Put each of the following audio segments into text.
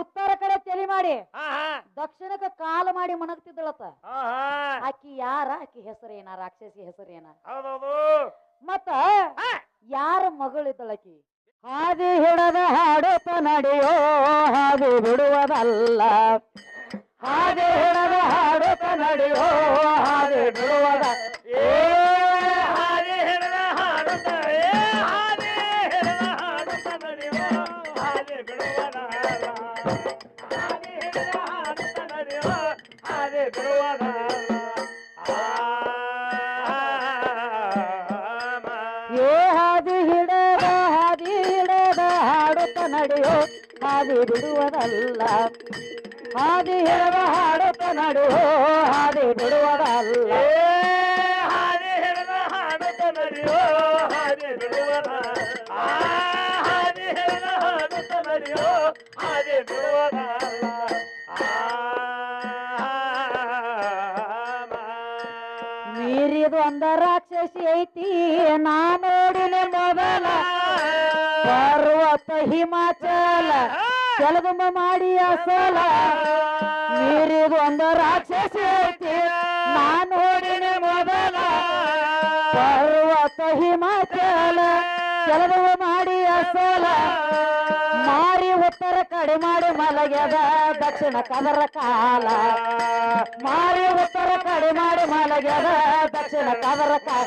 ಉತ್ತರ ಕಡೆ ತಲೆ ಮಾಡಿ. ದಕ್ಷಿಣಕ್ಕೆ ಕಾಲ ಮಾಡಿ ಮಣಗ್ತಿದ್ದಳತ್ತ. ಆಕಿ ಯಾರ? ಆಕಿ ಹೆಸರೇನ ರಾಕ್ಷಸಿ ಹೆಸರೇನ ಮತ್ತ. ಯಾರ ಮಗಳಿದ್ದಳಕಿ ಹಾದಿ ಹಿಡದ ಹಾಡುತ್ತ ನಡೆಯೋ ಹಾದಿ ಬಿಡುವುದಲ್ಲ. ಹಾದಿ ಹಿಡದ ಹಾಡುತ್ತ ನಡೆಯೋ ಹಾದಿ ಬಿಡುವುದ ಹಿಡಿದ ಹಾಡುತ್ತ ನಡೆಯೋ ಹಾದಿ ಹಿಡಿದ ನಡೆಯೋ ಹಾದಿ ಬಿಡುವುದಲ್ಲ ಹಾದಿ ಹೇಳುವ ಹಾಡುತ್ತ ನಡೆಯೋ ಹಾದಿ ಬಿಡುವುದಲ್ಲ ಹಾದಿ ಹೇಳುವ ಹಾಡುತ್ತ ನಡೆಯೋ ಹಾದಿ ಬಿಡುವನ ಆ ಹಾದಿ ಹೇಳುವ ಹಾಡುತ್ತ ನಡೆಯೋ ಹಾದಿ ಬಿಡುವನ ಮೀರಿದು ಅಂದ ರಾಕ್ಷಸಿ ಐತಿ ನಾ ನೋಡಿನ ಮೊದಲ ಹಿಮಾಚಲ ಕೆಲದೊಮ್ಮ ಮಾಡಿ ಅಸಲ ಮೀರಿದು ಅಂದ ರಾಕ್ಷಸಿ ಐತಿ ನಾ ನೋಡಿನ ಮೊದಲ. ಪರ್ವತ ಹಿಮಾಚಲ ಕೆಲದೊಮ್ಮ ಮಾಡಿ ಅಸಲ ಮಾರಿ ಉತ್ತರ ಕಡೆ ಮಾಡಿ ಮಲಗ್ಯದ ದಕ್ಷಿಣ ಕದರ ಕಾಲ. ಮಾರಿ ಉತ್ತರ ಕಡೆ ಮಾಡಿ ಮಲಗ್ಯದ ದಕ್ಷಿಣ ಕದರ ಕಾಲ.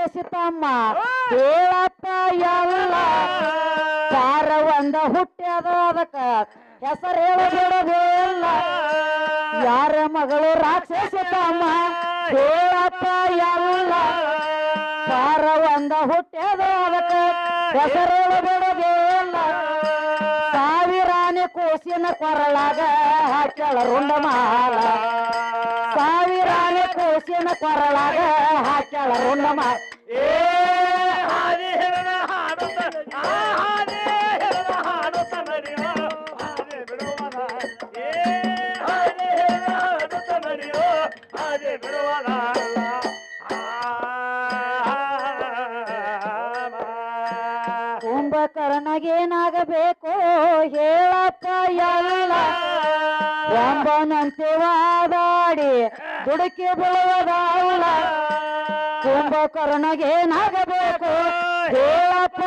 ರಾಕ್ಷಸಿ ತಮ್ಮ ಹೇಳಪ್ಪ ಎಲ್ಲ ಕಾರ ಒಂದ ಹುಟ್ಟ್ಯದ ಅದಕ್ಕ. ಹೆಸರು ಹೇಳಬೇಡಬೇಲ್ಲ ಯಾರ ಮಗಳು ರಾಕ್ಷಸಿತಮ್ಮ ಹೇಳಪ್ಪ ಎಲ್ಲ ಕಾರ ಒಂದ ಹುಟ್ಟ್ಯದ ಅದಕ್ಕ. ಹೆಸರು ಹೇಳಬೇಡಬೇಲ್ಲ ಸಾವಿರಾನೆ ಕೋಸಿನ ಕೊರಳಾಗ ಹಾಕ್ಯಾಳ ರುಂಡ ಮಾಲ ಸಾವಿರಾನೆ ಕೋಸಿನ ಕೊರಳಾಗ ಮಾಲ ಏ ಹಾದಿ ಹಿಡಿದ ಹಾಡುತ್ತ ಆ ಹಾದಿ ಹಾಡುತ್ತ ಬಿಡುವನ ಏ ಹಾದಿ ಹಿಡಿದ ಹಾಡುತ್ತ ನಡೆಯೋ ಹಾದಿ ಬಿಡುವನ ಕುಂಭಕರ್ಣಗೇನಾಗಬೇಕು ಹೇಳಪ್ಪ ಎಲ್ಲ ಎಂಬನಂತೆ ವಾದಾಡಿ ದುಡುಕಿ ಬೀಳುವುದಲ್ಲ ಕುಂಭಕರ್ಣಗೇನಾಗಬೇಕು ಹೇಳಪ್ಪ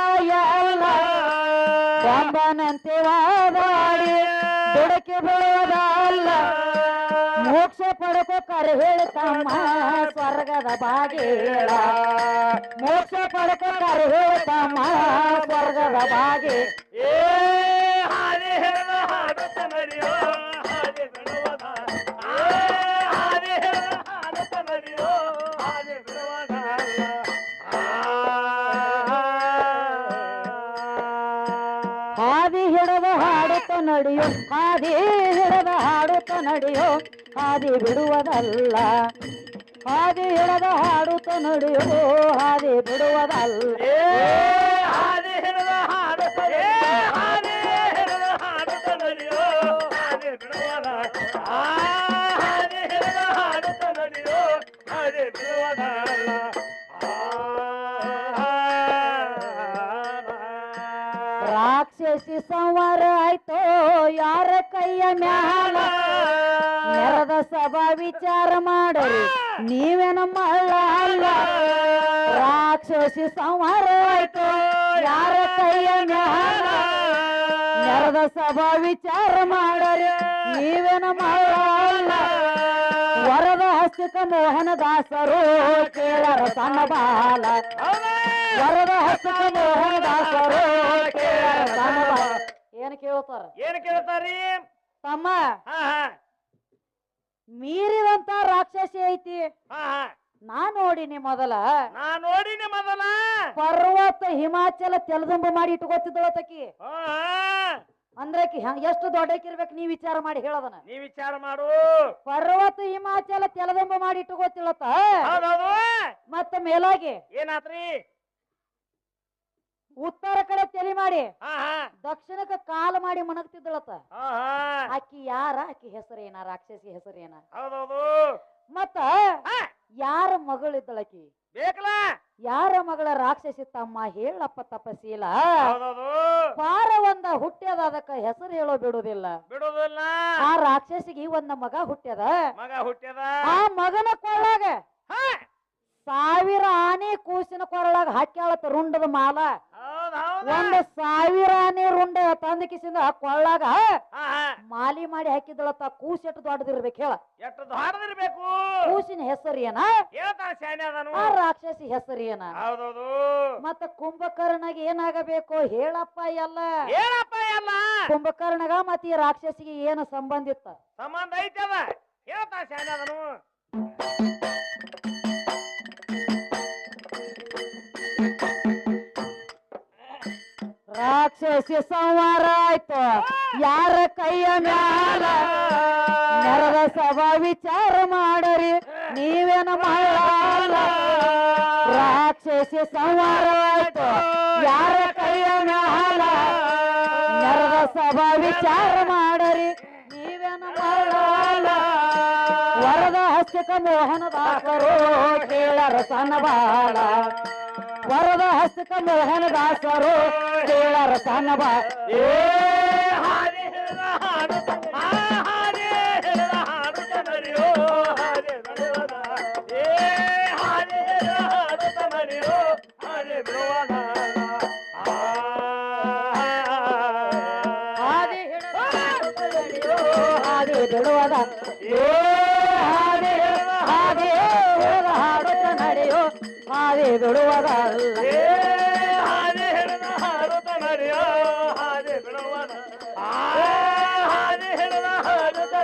ಅಲ್ಲ. ಕಂಬನಂತೆ ವಾದಾಡಿ ದುಡುಕಿ ಬೆಳೆಯೋದಲ್ಲ ಮೋಕ್ಷ ಪಡಕೋ ಕರೆ ಹೇಳ್ತಮ್ಮ ಸ್ವರ್ಗದ ಬಾಗೇಳ ಮೋಕ್ಷ ಪಡಕೋ ಕರೆ ಹೇಳ್ತಮ್ಮ ಸ್ವರ್ಗದ ಬಾಗೆ ಏ ನಡೆಯೋ ಹಾದಿ ಬಿಡುವುದಲ್ಲ. ಹಾದಿ ಹಿಡದ ಹಾಡುತ್ತ ನಡೆಯೋ ಹಾದಿ ಬಿಡುವುದಲ್ಲ. ಹಾದಿ ಹಿಡಿದ ಹಾಡುತ್ತ ಹಾದಿ ಹಿಡಿದ ಹಾಡುತ್ತ ನಡೆಯೋ ಹಾದಿ ರಾಕ್ಷಸಿ ಸಂವಾರ ಆಯ್ತೋ ಯಾರ ಕೈಯ ಮ್ಯಾಲ? ಸಭಾ ವಿಚಾರ ಮಾಡರಿ. ನೀವೇನ ಅಲ್ಲ ರಾಕ್ಷಸಿ ಸಂಹಾರ ಆಯ್ತು. ಯಾರ ಕೈಯ ನೆರದ ಸಭಾ ವಿಚಾರ ಮಾಡರಿ. ನೀವೇನ ಅಲ್ಲ. ವರದ ಹಸ್ತಕ ಮೋಹನ ದಾಸರು ಕೇಳರ ಸಣ್ಣ ಬಾಲ. ವರದ ಹಸ್ತಕ ಮೋಹನ ದಾಸರು ಕೇಳರ ಸಣ್ಣ ಬಾಲ. ಏನ್ ಕೇಳ್ತಾರ? ಏನ್ ಕೇಳ್ತಾರಿ? ತಮ್ಮ ಹಾ ಹಾ. ಮೀರಿದಂತ ರಾಕ್ಷಸಿ ಐತಿ. ನಾ ನೋಡಿನಿ ಮೊದಲ. ನಾ ನೋಡಿನಿ ಮೊದಲ. ಪರ್ವತ ಹಿಮಾಚಲ ತೆಲದುಂಬ ಮಾಡಿ ಇಟ್ಕೋತಿದ್ದಳ ತಕಿ ಅಂದ್ರೆ ಎಷ್ಟು ದೊಡ್ಡಕಿರ್ಬೇಕು ನೀ ವಿಚಾರ ಮಾಡಿ ಹೇಳದನ ನೀ ವಿಚಾರ ಮಾಡು. ಪರ್ವತ ಹಿಮಾಚಲ ತೆಲದುಂಬ ಮಾಡಿ ಇಟ್ಕೋತಿಳತ ಹೌದೌದು. ಮತ್ತ ಮೇಲಾಗಿ ಏನಾತ್ರಿ? ಉತ್ತರ ಕಡೆ ತೆಲಿ ಮಾಡಿ ದಕ್ಷಿಣಕ್ಕೆ ಕಾಲು ಮಾಡಿ ಮಣಗ್ತಿದ್ದಳತ್ತ ಆಕಿ ಯಾರ? ಆಕಿ ಹೆಸರೇನ ರಾಕ್ಷಸಿ ಹೆಸರೇನ ಹೌದೌದು. ಮತ್ತ ಯಾರ ಮಗಳಿದ್ದಳಕಿ ಬೇಕಲ್ಲ. ಯಾರ ಮಗಳ ರಾಕ್ಷಸಿ ತಮ್ಮ? ಹೇಳಪ್ಪ ತಪಸೀಲ ಪಾರ ಒಂದ ಹುಟ್ಟ್ಯದ ಅದಕ್ಕ ಹೆಸರು ಹೇಳೋ ಬಿಡುದಿಲ್ಲ. ಬಿಡುದಿಲ್ಲ. ಆ ರಾಕ್ಷಸಿಗೆ ಒಂದ ಮಗ ಹುಟ್ಟ್ಯದ ಮಗ ಹುಟ್ಟ್ಯದ ಆ ಮಗನ ಕೊಳ್ಳಾಗ ಸಾವಿರ ಆನೆ ಕೂಸಿನ ಕೊರಳಾಗ ಹಾಕ್ಯಾಳತ್ತ ರುಂಡದ ಮಾಲ. ಒಂದ್ ಸಾವಿರ ಆನೆ ರುಂಡ ತಂದಕಿಸಿದ ಕೊಳ್ಳಾಗ ಮಾಲಿ ಮಾಡಿ ಹಾಕಿದಳತ್ತ ಕೂಸ್ ಎಷ್ಟು ದೊಡ್ಡದಿರ್ಬೇಕು ಹೇಳ. ಎಷ್ಟು ದೊಡ್ಡದಿರ್ಬೇಕು? ಕೂಸಿನ ಹೆಸರು ಏನ? ಹೇಳ್ತಾನ ಆ ರಾಕ್ಷಸಿ ಹೆಸರು ಏನ? ಹೌದೌದು. ಮತ್ತ ಕುಂಭಕರ್ಣಗ ಏನಾಗಬೇಕು ಹೇಳಪ್ಪ ಎಲ್ಲ. ಹೇಳಪ್ಪ ಎಲ್ಲ. ಕುಂಭಕರ್ಣಗ ಮತ್ತ ಈ ರಾಕ್ಷಸಿಗೆ ಏನು ಸಂಬಂಧ ಇತ್ತ? ಸಂಬಂಧ ಹೇಳ್ತಾ ಹೇಳ್ತಾನ ರಾಕ್ಷಸಿ ಸಂವಾರ ಆಯ್ತು. ಯಾರ ಕೈಯ ಮ್ಯಾಲ ನೆರದ ಸಭಾ ವಿಚಾರ ಮಾಡರಿ. ನೀವೇನ ಮಾಡಲ್ಲ ರಾಕ್ಷಸಿ ಸಂವಾರ ಆಯ್ತು. ಯಾರ ಕೈಯ ಮ್ಯಾಲ ನೆರದ ಸಭಾ ವಿಚಾರ ಮಾಡರಿ. ನೀವೇನ ಮಾಡಲ್ಲ ವರದ ಹಸ್ತಿಕ ಮೋಹನ ದಾಸರು ಕೇಳರ ಸನ ಬಾಳ ವರದ ಹಸ್ತಕ ಮೋಹನ ದಾಸರು ಕೇಳರ ಸಣ್ಣ ಬಾಳ ಏ ಬಿಡುವದಲ್ಲ ಹಾದಿ ಹಿಡಿದ ಹಾಡುತ್ತ ನಡೆಯೋ, ಹಾದಿ ಬಿಡುವದ. ಹಾದಿ ಹಿಡಿದ ಹಾಡುತ್ತ.